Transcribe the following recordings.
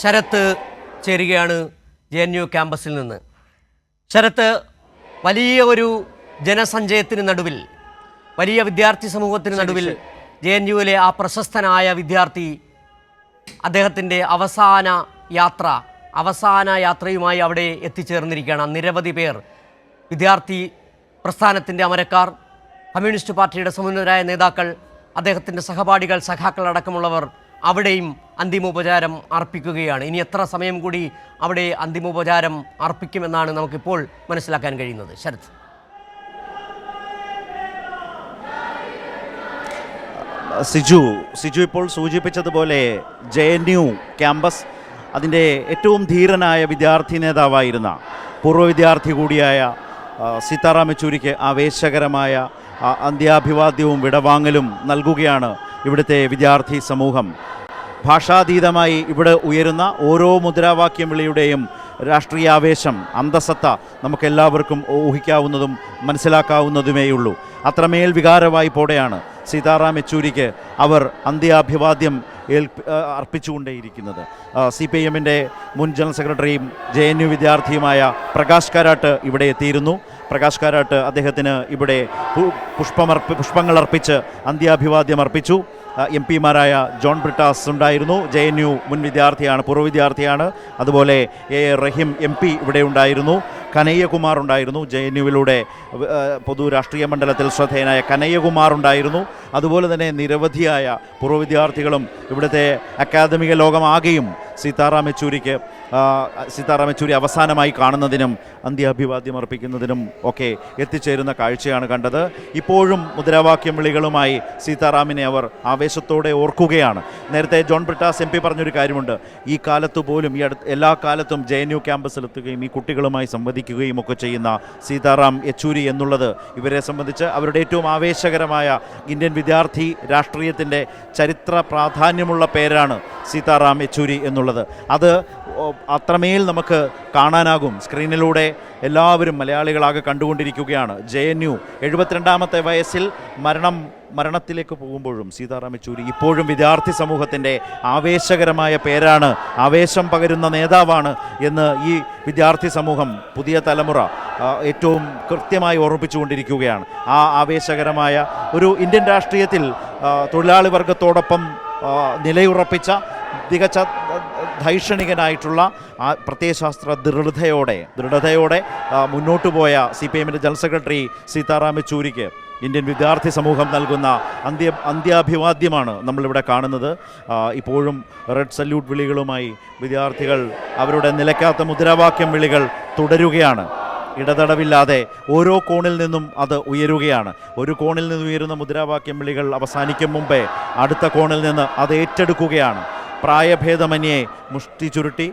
ശരത്ത് ചേരുകയാണ് J N U ക്യാമ്പസിൽ നിന്ന്. ശരത്ത് വലിയ ഒരു ജനസഞ്ചയത്തിന് നടുവിൽ വലിയ വിദ്യാർത്ഥി സമൂഹത്തിന് നടുവിൽ ജെ എൻ യുവിലെ ആ പ്രശസ്തനായ വിദ്യാർത്ഥി അദ്ദേഹത്തിന്റെ അവസാന യാത്ര അവസാന യാത്രയുമായി അവിടെ എത്തിച്ചേർന്നിരിക്കുകയാണ്. നിരവധി പേർ വിദ്യാർത്ഥി പ്രസ്ഥാനത്തിന്റെ അമരക്കാർ കമ്മ്യൂണിസ്റ്റ് പാർട്ടിയുടെ സമുന്നതരായ നേതാക്കൾ അദ്ദേഹത്തിന്റെ സഹപാഠികൾ സഖാക്കൾ അടക്കമുള്ളവർ അവിടെയും അന്തിമോപചാരം അർപ്പിക്കുകയാണ്. ഇനി എത്ര സമയം കൂടി അവിടെ അന്തിമോപചാരം അർപ്പിക്കുമെന്നാണ് നമുക്കിപ്പോൾ മനസ്സിലാക്കാൻ കഴിയുന്നത്. ശരത്. സിജു സിജു ഇപ്പോൾ സൂചിപ്പിച്ചതുപോലെ ജെ എൻ യു ക്യാമ്പസ് അതിന്റെ ഏറ്റവും ധീരനായ വിദ്യാർത്ഥി നേതാവായിരുന്ന പൂർവ വിദ്യാർത്ഥി കൂടിയായ സീതാറാം യെച്ചൂരിക്ക് ആവേശകരമായ അന്ത്യാഭിവാദ്യവും വിടവാങ്ങലും നൽകുകയാണ് ഇവിടുത്തെ വിദ്യാർത്ഥി സമൂഹം. ഭാഷാതീതമായി ഇവിടെ ഉയരുന്ന ഓരോ മുദ്രാവാക്യം വിളിയുടെയും രാഷ്ട്രീയാവേശം അന്തസത്ത നമുക്കെല്ലാവർക്കും ഊഹിക്കാവുന്നതും മനസ്സിലാക്കാവുന്നതുമേയുള്ളൂ. അത്രമേൽ വികാരവായ്പോടെയാണ് സീതാറാം യെച്ചൂരിക്ക് അവർ അന്ത്യാഭിവാദ്യം ആ, അർപ്പിച്ചുകൊണ്ടേയിരിക്കുന്നത്. സി പി ഐ എമ്മിന്റെ മുൻ ജനറൽ സെക്രട്ടറിയും ജെ എൻ യു വിദ്യാർത്ഥിയുമായ പ്രകാശ് കാരാട്ട് ഇവിടെ എത്തിയിരുന്നു. പ്രകാശ് കാരാട്ട് അദ്ദേഹത്തിന് ഇവിടെ പുഷ്പമർപ്പി പുഷ്പങ്ങൾ അർപ്പിച്ച് അന്ത്യാഭിവാദ്യം അർപ്പിച്ചു. എം പിമാരായ ജോൺ ബ്രിട്ടാസ് ഉണ്ടായിരുന്നു. ജെ എൻ യു മുൻ വിദ്യാർത്ഥിയാണ് പൂർവ വിദ്യാർത്ഥിയാണ്. അതുപോലെ എ റഹീം എം പി ഇവിടെ ഉണ്ടായിരുന്നു. കനയ്യകുമാർ ഉണ്ടായിരുന്നു. ജെ എൻ യുവിലൂടെ പൊതു രാഷ്ട്രീയ മണ്ഡലത്തിൽ ശ്രദ്ധേയനായ കനയ്യകുമാർ ഉണ്ടായിരുന്നു. അതുപോലെ തന്നെ നിരവധിയായ പൂർവ വിദ്യാർത്ഥികളും ഇവിടുത്തെ അക്കാദമിക ലോകമാകെയും സീതാറാം യെച്ചൂരിക്ക് സീതാറാം യെച്ചൂരി അവസാനമായി കാണുന്നതിനും അന്ത്യാഭിവാദ്യം അർപ്പിക്കുന്നതിനും ഒക്കെ എത്തിച്ചേരുന്ന കാഴ്ചയാണ് കണ്ടത്. ഇപ്പോഴും മുദ്രാവാക്യം വിളികളുമായി സീതാറാമിനെ അവർ ആവേശത്തോടെ ഓർക്കുകയാണ്. നേരത്തെ ജോൺ ബ്രിട്ടാസ് എം പി പറഞ്ഞൊരു കാര്യമുണ്ട്. ഈ കാലത്ത് പോലും ഈ അടുത്ത് എല്ലാ കാലത്തും ജെ എൻ യു ക്യാമ്പസിലെത്തുകയും ഈ കുട്ടികളുമായി സംവദിക്കുകയും ഒക്കെ ചെയ്യുന്ന സീതാറാം യെച്ചൂരി എന്നുള്ളത് ഇവരെ സംബന്ധിച്ച് അവരുടെ ഏറ്റവും ആവേശകരമായ ഇന്ത്യൻ വിദ്യാർത്ഥി രാഷ്ട്രീയത്തിന്റെ ചരിത്ര പ്രാധാന്യമുള്ള പേരാണ്. സീതാറാം യെച്ചൂരി എന്നുള്ളത്. അത് അത്രമേൽ നമുക്ക് കാണാനാകും. സ്ക്രീനിലൂടെ എല്ലാവരും മലയാളികളാകെ കണ്ടുകൊണ്ടിരിക്കുകയാണ്. ജെ എൻ യു എഴുപത്തിരണ്ടാമത്തെ വയസ്സിൽ മരണം മരണത്തിലേക്ക് പോകുമ്പോഴും സീതാറാം യെച്ചൂരി ഇപ്പോഴും വിദ്യാർത്ഥി സമൂഹത്തിന്റെ ആവേശകരമായ പേരാണ്. ആവേശം പകരുന്ന നേതാവാണ് എന്ന് ഈ വിദ്യാർത്ഥി സമൂഹം പുതിയ തലമുറ ഏറ്റവും കൃത്യമായി ഓർമ്മിപ്പിച്ചുകൊണ്ടിരിക്കുകയാണ്. ആ ആവേശകരമായ ഒരു ഇന്ത്യൻ രാഷ്ട്രീയത്തിൽ തൊഴിലാളി വർഗത്തോടൊപ്പം നിലയുറപ്പിച്ച തികച്ച ധൈഷണികനായിട്ടുള്ള ആ പ്രത്യയശാസ്ത്ര ദൃഢതയോടെ ദൃഢതയോടെ മുന്നോട്ട് പോയ സി പി എമ്മിന്റെ ജനറൽ സെക്രട്ടറി സീതാറാം യെച്ചൂരിക്ക് ഇന്ത്യൻ വിദ്യാർത്ഥി സമൂഹം നൽകുന്ന അന്ത്യ അന്ത്യാഭിവാദ്യമാണ് നമ്മളിവിടെ കാണുന്നത്. ഇപ്പോഴും റെഡ് സല്യൂട്ട് വിളികളുമായി വിദ്യാർത്ഥികൾ അവരുടെ നിലയ്ക്കാത്ത മുദ്രാവാക്യം വിളികൾ തുടരുകയാണ്. ഇടതടവില്ലാതെ ഓരോ കോണിൽ നിന്നും അത് ഉയരുകയാണ്. ഒരു കോണിൽ നിന്ന് ഉയരുന്ന മുദ്രാവാക്യം വിളികൾ അവസാനിക്കും മുമ്പേ അടുത്ത കോണിൽ നിന്ന് അത് ഏറ്റെടുക്കുകയാണ്. പ്രായഭേദമന്യേ മുഷ്ടി ചുരുട്ടി.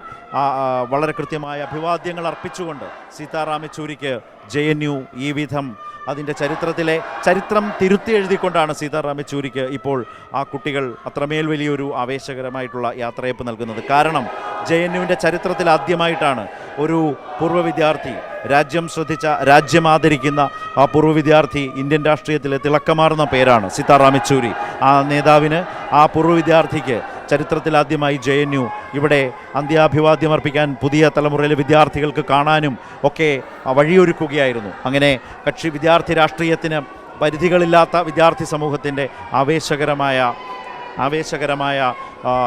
വളരെ കൃത്യമായ അഭിവാദ്യങ്ങൾ അർപ്പിച്ചുകൊണ്ട് സീതാറാം യെച്ചൂരിക്ക് ജെ എൻ യു ഈ വിധം അതിന്റെ ചരിത്രത്തിലെ ചരിത്രം തിരുത്തി എഴുതിക്കൊണ്ടാണ് സീതാറാം യെച്ചൂരിക്ക് ഇപ്പോൾ ആ കുട്ടികൾ അത്രമേൽ വലിയൊരു ആവേശകരമായിട്ടുള്ള യാത്രയപ്പ് നൽകുന്നത്. കാരണം ജെ എൻ യുവിന്റെ ചരിത്രത്തിൽ ആദ്യമായിട്ടാണ് ഒരു പൂർവ വിദ്യാർത്ഥി രാജ്യം ശ്രദ്ധിച്ച രാജ്യം ആദരിക്കുന്ന ആ പൂർവ വിദ്യാർത്ഥി ഇന്ത്യൻ രാഷ്ട്രീയത്തിലെ തിളക്കമാർന്ന പേരാണ് സീതാറാം യെച്ചൂരി ആ നേതാവിന് ആ പൂർവ വിദ്യാർത്ഥിക്ക് ചരിത്രത്തിൽ ആദ്യമായി ജെ എൻ യു ഇവിടെ അന്ത്യാഭിവാദ്യം അർപ്പിക്കാൻ പുതിയ തലമുറയിലെ വിദ്യാർത്ഥികൾക്ക് കാണാനും ഒക്കെ വഴിയൊരുക്കുകയായിരുന്നു. അങ്ങനെ കക്ഷി വിദ്യാർത്ഥി രാഷ്ട്രീയത്തിന് പരിധികളില്ലാത്ത വിദ്യാർത്ഥി സമൂഹത്തിന്റെ ആവേശകരമായ ആവേശകരമായ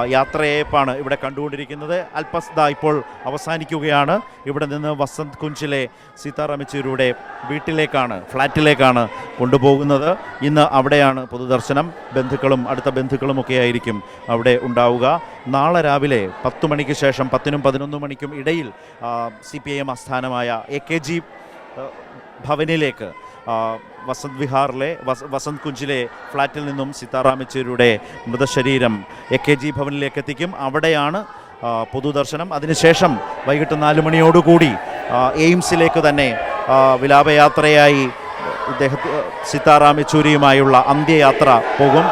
യാത്രയേപ്പാണ് ഇവിടെ കണ്ടുകൊണ്ടിരിക്കുന്നത്. അൽപസ്ദ ഇപ്പോൾ അവസാനിക്കുകയാണ്. ഇവിടെ നിന്ന് വസന്ത് കുഞ്ചിലെ സീതാറാം യെച്ചൂരിയുടെ വീട്ടിലേക്കാണ് ഫ്ലാറ്റിലേക്കാണ് കൊണ്ടുപോകുന്നത്. ഇന്ന് അവിടെയാണ് പൊതുദർശനം. ബന്ധുക്കളും അടുത്ത ബന്ധുക്കളും ഒക്കെ ആയിരിക്കും അവിടെ ഉണ്ടാവുക. നാളെ രാവിലെ പത്ത് മണിക്ക് ശേഷം പത്തിനും പതിനൊന്ന് മണിക്കും ഇടയിൽ സി പി ഐ എം ആസ്ഥാനമായ എ കെ ജി ഭവനിലേക്ക് വസന്ത് വിഹാറിലെ വസ വസന്ത് കുഞ്ചിലെ ഫ്ലാറ്റിൽ നിന്നും സീതാറാം യെച്ചൂരിയുടെ മൃതശരീരം എ കെ ജി ഭവനിലേക്ക് എത്തിക്കും. അവിടെയാണ് പൊതുദർശനം. അതിനുശേഷം വൈകിട്ട് നാല് മണിയോടുകൂടി എയിംസിലേക്ക് തന്നെ വിലാപയാത്രയായി ഇദ്ദേഹത്തെ സീതാറാം യെച്ചൂരിയുമായുള്ള അന്ത്യയാത്ര പോകും.